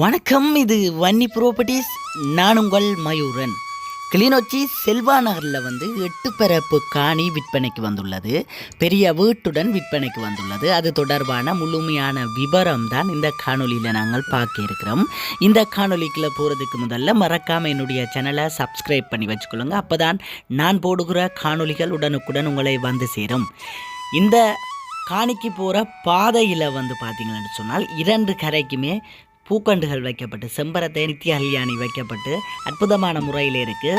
வணக்கம் இது வன்னி ப்ராப்பர்ட்டிஸ் நான் உங்கள் மயூரன். கிளிநொச்சி செல்வா நகரில் வந்து எட்டு பரப்பு காணி விற்பனைக்கு வந்துள்ளது. பெரிய வீட்டுடன் விற்பனைக்கு வந்துள்ளது. அது தொடர்பான முழுமையான விவரம் தான் இந்த காணொளியில் நாங்கள் பார்க்க இருக்கிறோம். இந்த காணொலிக்குள்ளே போகிறதுக்கு முதல்ல மறக்காமல் என்னுடைய சேனலை சப்ஸ்கிரைப் பண்ணி வச்சுக்கொள்ளுங்க. அப்போ தான் நான் போடுகிற காணொளிகள் உடனுக்குடன் உங்களை வந்து சேரும். இந்த காணிக்கு போகிற பாதையில் வந்து பார்த்தீங்கன்னு சொன்னால் இரண்டு கரைக்குமே பூக்கண்டுகள் வைக்கப்பட்டு செம்பரத்தை நித்திய கல்யாணி வைக்கப்பட்டு அற்புதமான முறையில் இருக்கு.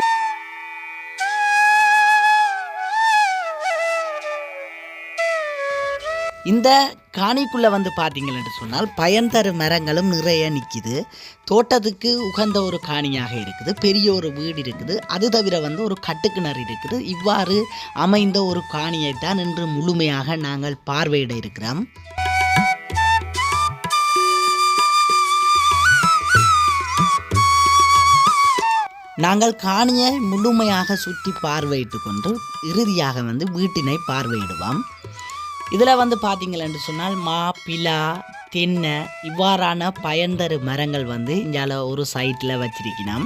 இந்த காணிக்குள்ளே வந்து பார்த்தீங்கன்னு சொன்னால் பயன் தரும் மரங்களும் நிறைய நிற்கிது தோட்டத்துக்கு உகந்த ஒரு காணியாக இருக்குது. பெரிய ஒரு வீடு இருக்குது. அது தவிர வந்து ஒரு கட்டுக்கிணறு இருக்குது. இவ்வாறு அமைந்த ஒரு காணியை தான் இன்று முழுமையாக நாங்கள் பார்வையிட இருக்கிறோம். நாங்கள் காணியை முழுமையாக சுற்றி பார்வையிட்டு கொண்டு இறுதியாக வந்து வீட்டினை பார்வையிடுவோம். இதில் வந்து பார்த்தீங்களென்று சொன்னால் மா பிலா தென்னை இவ்வாறான பயன்தரு மரங்கள் வந்து இங்கால ஒரு சைட்டில் வச்சிருக்கணும்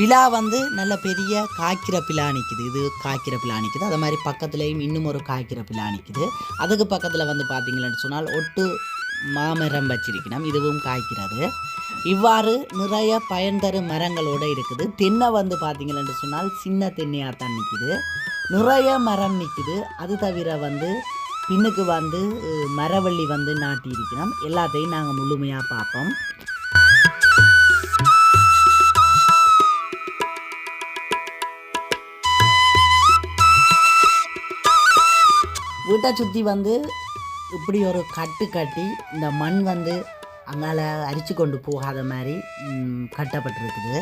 பிலா வந்து நல்ல பெரிய காய்க்கிற பிலா நிற்கிது இது காய்க்கிற பிலா நிற்கிது அது மாதிரி பக்கத்துலேயும் இன்னும் ஒரு காய்க்கிற பிலா நிற்கிது அதுக்கு பக்கத்தில் வந்து பார்த்தீங்களன்னு சொன்னால் ஒட்டு மாமரம் வச்சிருக்கணும். இதுவும் காய்க்கிறது. இவ்வாறு நிறைய பயன் தரும் மரங்களோடு இருக்குது. தென்னை வந்து பார்த்தீங்களன்னு சொன்னால் சின்ன தென்னையாக தான் நிற்கிது நிறைய மரம் நிற்கிது அது தவிர வந்து பின்னுக்கு வந்து மரவள்ளி வந்து நாட்டி இருக்கிறோம் எல்லாத்தையும் நாங்கள் முழுமையாக பார்ப்போம் வீட்டை சுற்றி வந்து இப்படி ஒரு கட்டு கட்டி இந்த மண் வந்து அங்கால அரிச்சு கொண்டு போகாத மாதிரி கட்டப்பட்டிருக்குது.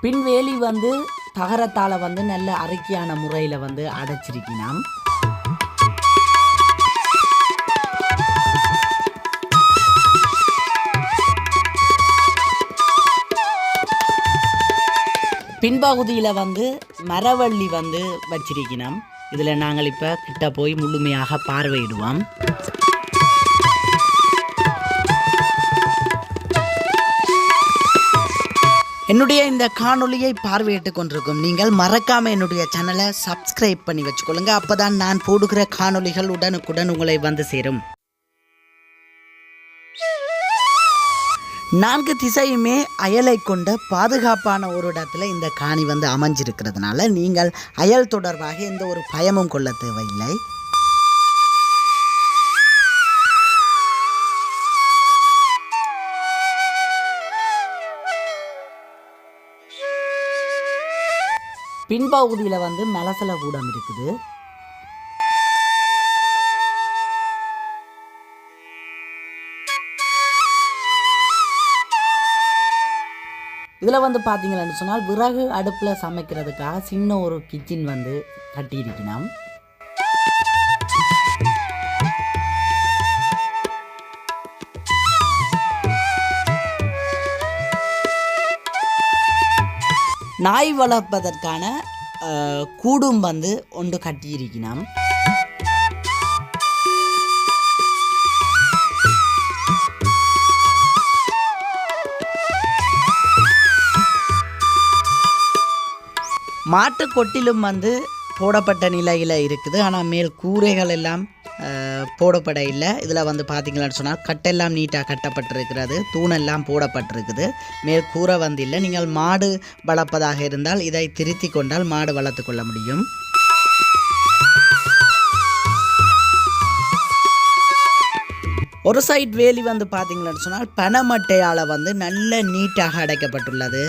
பின்வேலி வந்து தகரத்தால் வந்து நல்ல அறிக்கையான முறையில் வந்து அடைச்சிருக்கினான் பின்பகுதியில் வந்து மரவள்ளி வந்து வச்சிருக்கணும் இதில் நாங்கள் இப்போ கிட்ட போய் முழுமையாக பார்வையிடுவோம். என்னுடைய இந்த காணொளியை பார்வையிட்டு கொண்டிருக்கும் நீங்கள் மறக்காமல் என்னுடைய சேனலை சப்ஸ்கிரைப் பண்ணி வச்சுக்கொள்ளுங்க. அப்போ தான் நான் போடுகிற காணொளிகள் உடனுக்குடன் உங்களை வந்து சேரும். நான்கு திசையுமே அயலை கொண்ட பாதுகாப்பான ஒரு இடத்துல இந்த காணி வந்து அமைஞ்சிருக்கிறதுனால நீங்கள் அயல் தொடர்பாக எந்த ஒரு பயமும் கொள்ள தேவையில்லை. பின்பகுதியில் வந்து மலசல கூடம் இருக்குது. இதில் வந்து பார்த்தீங்கன்னு சொன்னால் விறகு அடுப்பில் சமைக்கிறதுக்காக சின்ன ஒரு கிச்சன் வந்து கட்டியிருக்கணும் நாய் வளர்ப்பதற்கான கூடும் வந்து ஒன்று கட்டியிருக்கணும் மாட்டு கொட்டிலும் வந்து போடப்பட்ட நிலையில் இருக்குது. ஆனால் மேல் கூரைகள் எல்லாம் போடப்பட இல்லை. இதில் வந்து பார்த்தீங்களான்னு சொன்னால் கட்டெல்லாம் நீட்டாக கட்டப்பட்டிருக்கிறது. தூணெல்லாம் போடப்பட்டிருக்குது. மேல் கூரை வந்து இல்லை. நீங்கள் மாடு வளர்ப்பதாக இருந்தால் இதை திருத்தி கொண்டால் மாடு வளர்த்து கொள்ள முடியும். ஒரு சைட் வேலி வந்து பார்த்தீங்கன்னு சொன்னால் பனைமட்டையால் வந்து நல்ல நீட்டாக அடைக்கப்பட்டுள்ளது.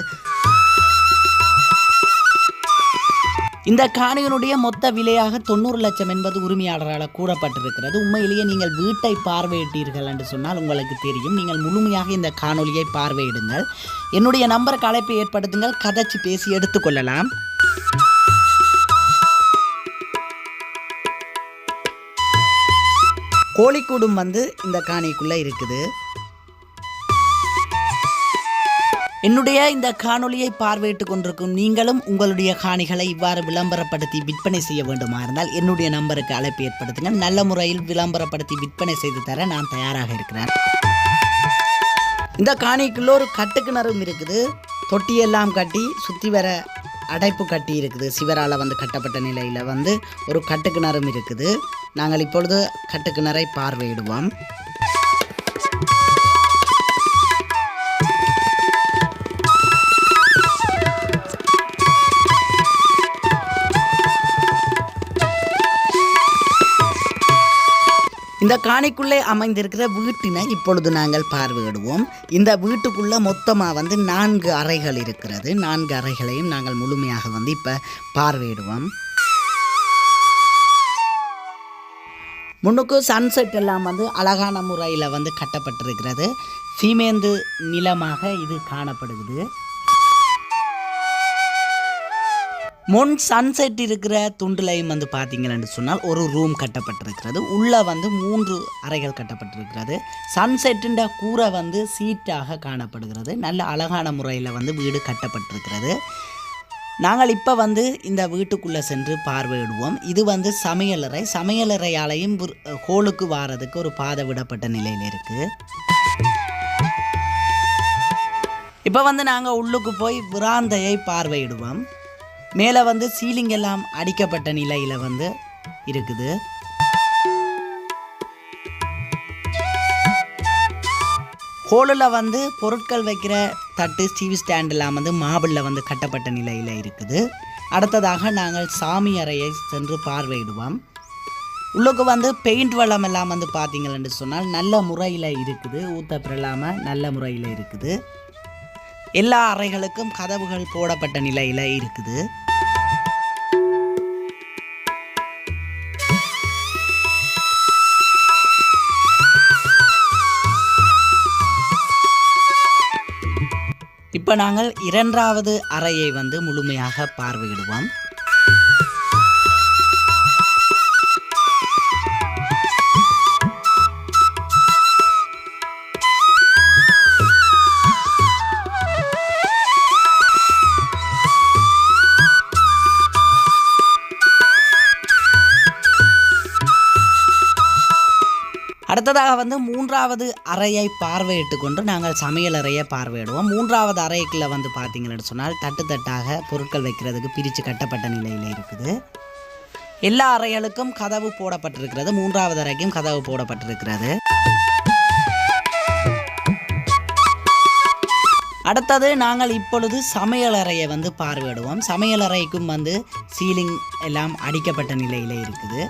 இந்த காணியினுடைய மொத்த விலையாக தொண்ணூறு லட்சம் என்பது உரிமையாளரால் கூறப்பட்டிருக்கிறது. உண்மையிலேயே நீங்கள் வீட்டை பார்வையிட்டீர்கள் என்று சொன்னால் உங்களுக்கு தெரியும். நீங்கள் முழுமையாக இந்த காணொலியை பார்வையிடுங்கள். என்னுடைய நம்பருக்கு அழைப்பை ஏற்படுத்துங்கள். கதைச்சு பேசி எடுத்துக்கொள்ளலாம் கோழிக்கூடும் வந்து இந்த காணிக்குள்ளே இருக்குது. என்னுடைய இந்த காணொலியை பார்வையிட்டுக் கொண்டிருக்கும் நீங்களும் உங்களுடைய காணிகளை இவ்வாறு விளம்பரப்படுத்தி விற்பனை செய்ய வேண்டுமா இருந்தால் என்னுடைய நம்பருக்கு அழைப்பு ஏற்படுத்துங்க நல்ல முறையில் விளம்பரப்படுத்தி விற்பனை செய்து தர நான் தயாராக இருக்கிறேன். இந்த காணிக்குள்ள ஒரு கட்டுக்கிணறும் இருக்குது. தொட்டியெல்லாம் கட்டி சுற்றி வர அடைப்பு கட்டி இருக்குது. சிவரால் வந்து கட்டப்பட்ட நிலையில் வந்து ஒரு கட்டுக்கிணறும் இருக்குது. நாங்கள் இப்பொழுது கட்டுக்கிணறை பார்வையிடுவோம். இந்த காணிக்குள்ளே அமைந்திருக்கிற வீட்டினை இப்பொழுது நாங்கள் பார்வையிடுவோம். இந்த வீட்டுக்குள்ளே மொத்தமாக வந்து நான்கு அறைகள் இருக்கிறது. நான்கு அறைகளையும் நாங்கள் முழுமையாக வந்து இப்போ பார்வையிடுவோம். முன்னுக்கு சன்செட் எல்லாம் வந்து அழகான முறையில் வந்து கட்டப்பட்டிருக்கிறது. சீமேந்து நிலமாக இது காணப்படுகிறது. முன் சன்செட் இருக்கிற துண்டுலையும் வந்து பார்த்தீங்கன்னு சொன்னால் ஒரு ரூம் கட்டப்பட்டிருக்கிறது. உள்ளே வந்து மூன்று அறைகள் கட்டப்பட்டிருக்கிறது. சன்செட்டுன்ற கூரை வந்து சீட்டாக காணப்படுகிறது. நல்ல அழகான முறையில் வந்து வீடு கட்டப்பட்டிருக்கிறது. நாங்கள் இப்போ வந்து இந்த வீட்டுக்குள்ளே சென்று பார்வையிடுவோம். இது வந்து சமையலறை சமையலறையாலையும் ஹோலுக்கு வாரதுக்கு ஒரு பாதை விடப்பட்ட நிலையில் இருக்குது இப்போ வந்து நாங்கள் உள்ளுக்கு போய் விராந்தையை பார்வையிடுவோம். மேலே வந்து சீலிங் எல்லாம் அடிக்கப்பட்ட நிலையில் வந்து இருக்குது. ஹோலில் வந்து பொருட்கள் வைக்கிற தட்டு டிவி ஸ்டாண்டெல்லாம் வந்து மாபிளில் வந்து கட்டப்பட்ட நிலையில் இருக்குது. அடுத்ததாக நாங்கள் சாமி அறையை சென்று பார்வையிடுவோம். உள்ளுக்கு வந்து பெயிண்ட் வளம் எல்லாம் வந்து பார்த்தீங்கன்னு சொன்னால் நல்ல முறையில் இருக்குது. ஊத்த இல்லாமல் நல்ல முறையில் இருக்குது. எல்லா அறைகளுக்கும் கதவுகள் போடப்பட்ட நிலையில் இருக்குது. இப்போ நாங்கள் இரண்டாவது அறையை வந்து முழுமையாக பார்வையிடுவோம். அடுத்ததாக வந்து மூன்றாவது அறையை பார்வையிட்டு கொண்டு நாங்கள் சமையல் அறையை பார்வையிடுவோம். மூன்றாவது அறைக்குள்ள வந்து பார்த்தீங்கன்னு சொன்னால் தட்டு தட்டாக பொருட்கள் வைக்கிறதுக்கு பிரித்து கட்டப்பட்ட நிலையில் இருக்குது. எல்லா அறைகளுக்கும் கதவு போடப்பட்டிருக்கிறது. மூன்றாவது அறைக்கும் கதவு போடப்பட்டிருக்கிறது. அடுத்தது நாங்கள் இப்பொழுது சமையலறையை வந்து பார்வையிடுவோம். சமையலறைக்கும் வந்து சீலிங் எல்லாம் அடிக்கப்பட்ட நிலையில் இருக்குது.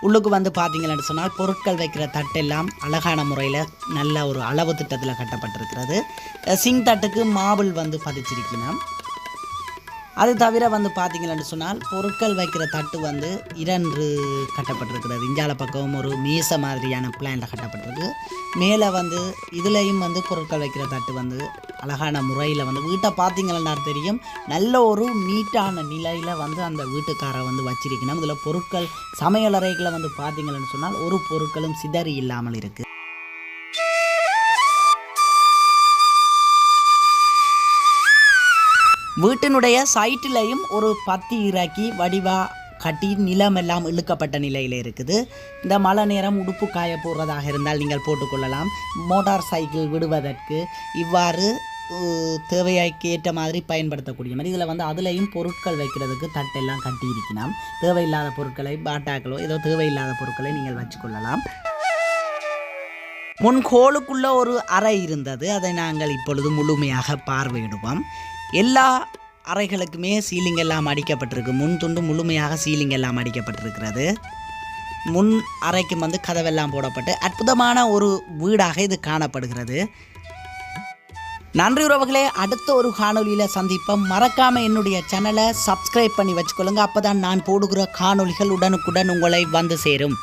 உள்ளுக்கு வந்து பார்த்தீங்கன்னு சொன்னால் பொருட்கள் வைக்கிற தட்டெல்லாம் அழகான முறையில் நல்ல ஒரு அளவு திட்டத்தில் கட்டப்பட்டிருக்கிறது. சிங் தட்டுக்கு மாபிள் வந்து பதிச்சிருக்கணும் அது தவிர வந்து பார்த்தீங்கன்னு சொன்னால் பொருட்கள் வைக்கிற தட்டு வந்து இரண்டு கட்டப்பட்டிருக்கிறது. இஞ்சால பக்கம் ஒரு மீச மாதிரியான பிளான்ல கட்டப்பட்டிருக்கு. மேலே வந்து இதுலேயும் வந்து பொருட்கள் வைக்கிற தட்டு வந்து அழகான முறையில் வந்து வீட்டை பார்த்தீங்கன்னா தெரியும். நல்ல ஒரு நீட்டான நிலையில் வந்து அந்த வீட்டுக்காரை வந்து வச்சிருக்கணும். இதில் பொருட்கள் சமையலறைகளை வந்து பார்த்தீங்கன்னு சொன்னால் ஒரு பொருட்களும் சிதறி இல்லாமல் இருக்குது வீட்டினுடைய சைட்டிலையும் ஒரு பத்தி இறக்கி வடிவாக கட்டி நிலமெல்லாம் இழுக்கப்பட்ட நிலையில் இருக்குது. இந்த மழை நேரம் உடுப்பு காய போடுறதாக இருந்தால் நீங்கள் போட்டுக்கொள்ளலாம். மோட்டார் சைக்கிள் விடுவதற்கு இவ்வாறு அஹ், தேவையாய்க்கு ஏற்ற மாதிரி பயன்படுத்தக்கூடிய மாதிரி. இதில் வந்து அதுலேயும் பொருட்கள் வைக்கிறதுக்கு தட்டெல்லாம் கட்டி இருக்கலாம் தேவையில்லாத பொருட்களை பாட்டாக்களோ ஏதோ தேவையில்லாத பொருட்களை நீங்கள் வச்சுக்கொள்ளலாம். முன் கோளுக்குள்ள ஒரு அறை இருந்தது. அதை நாங்கள் இப்பொழுது முழுமையாக பார்வையிடுவோம். எல்லா அறைகளுக்குமே சீலிங் எல்லாம் அடிக்கப்பட்டிருக்கு. முன் துண்டு முழுமையாக சீலிங் எல்லாம் அடிக்கப்பட்டிருக்கிறது. முன் அறைக்கும் வந்து கதவெல்லாம் போடப்பட்டு அற்புதமான ஒரு வீடாக இது காணப்படுகிறது. நன்றி உறவுகளே அடுத்த ஒரு காணொளியில் சந்திப்போம். மறக்காமல் என்னுடைய சேனலை சப்ஸ்கிரைப் பண்ணி வச்சுக்கொள்ளுங்க. அப்பதான் நான் போடுகிற காணொளிகள் உடனுக்குடன் உங்களை வந்து சேரும்.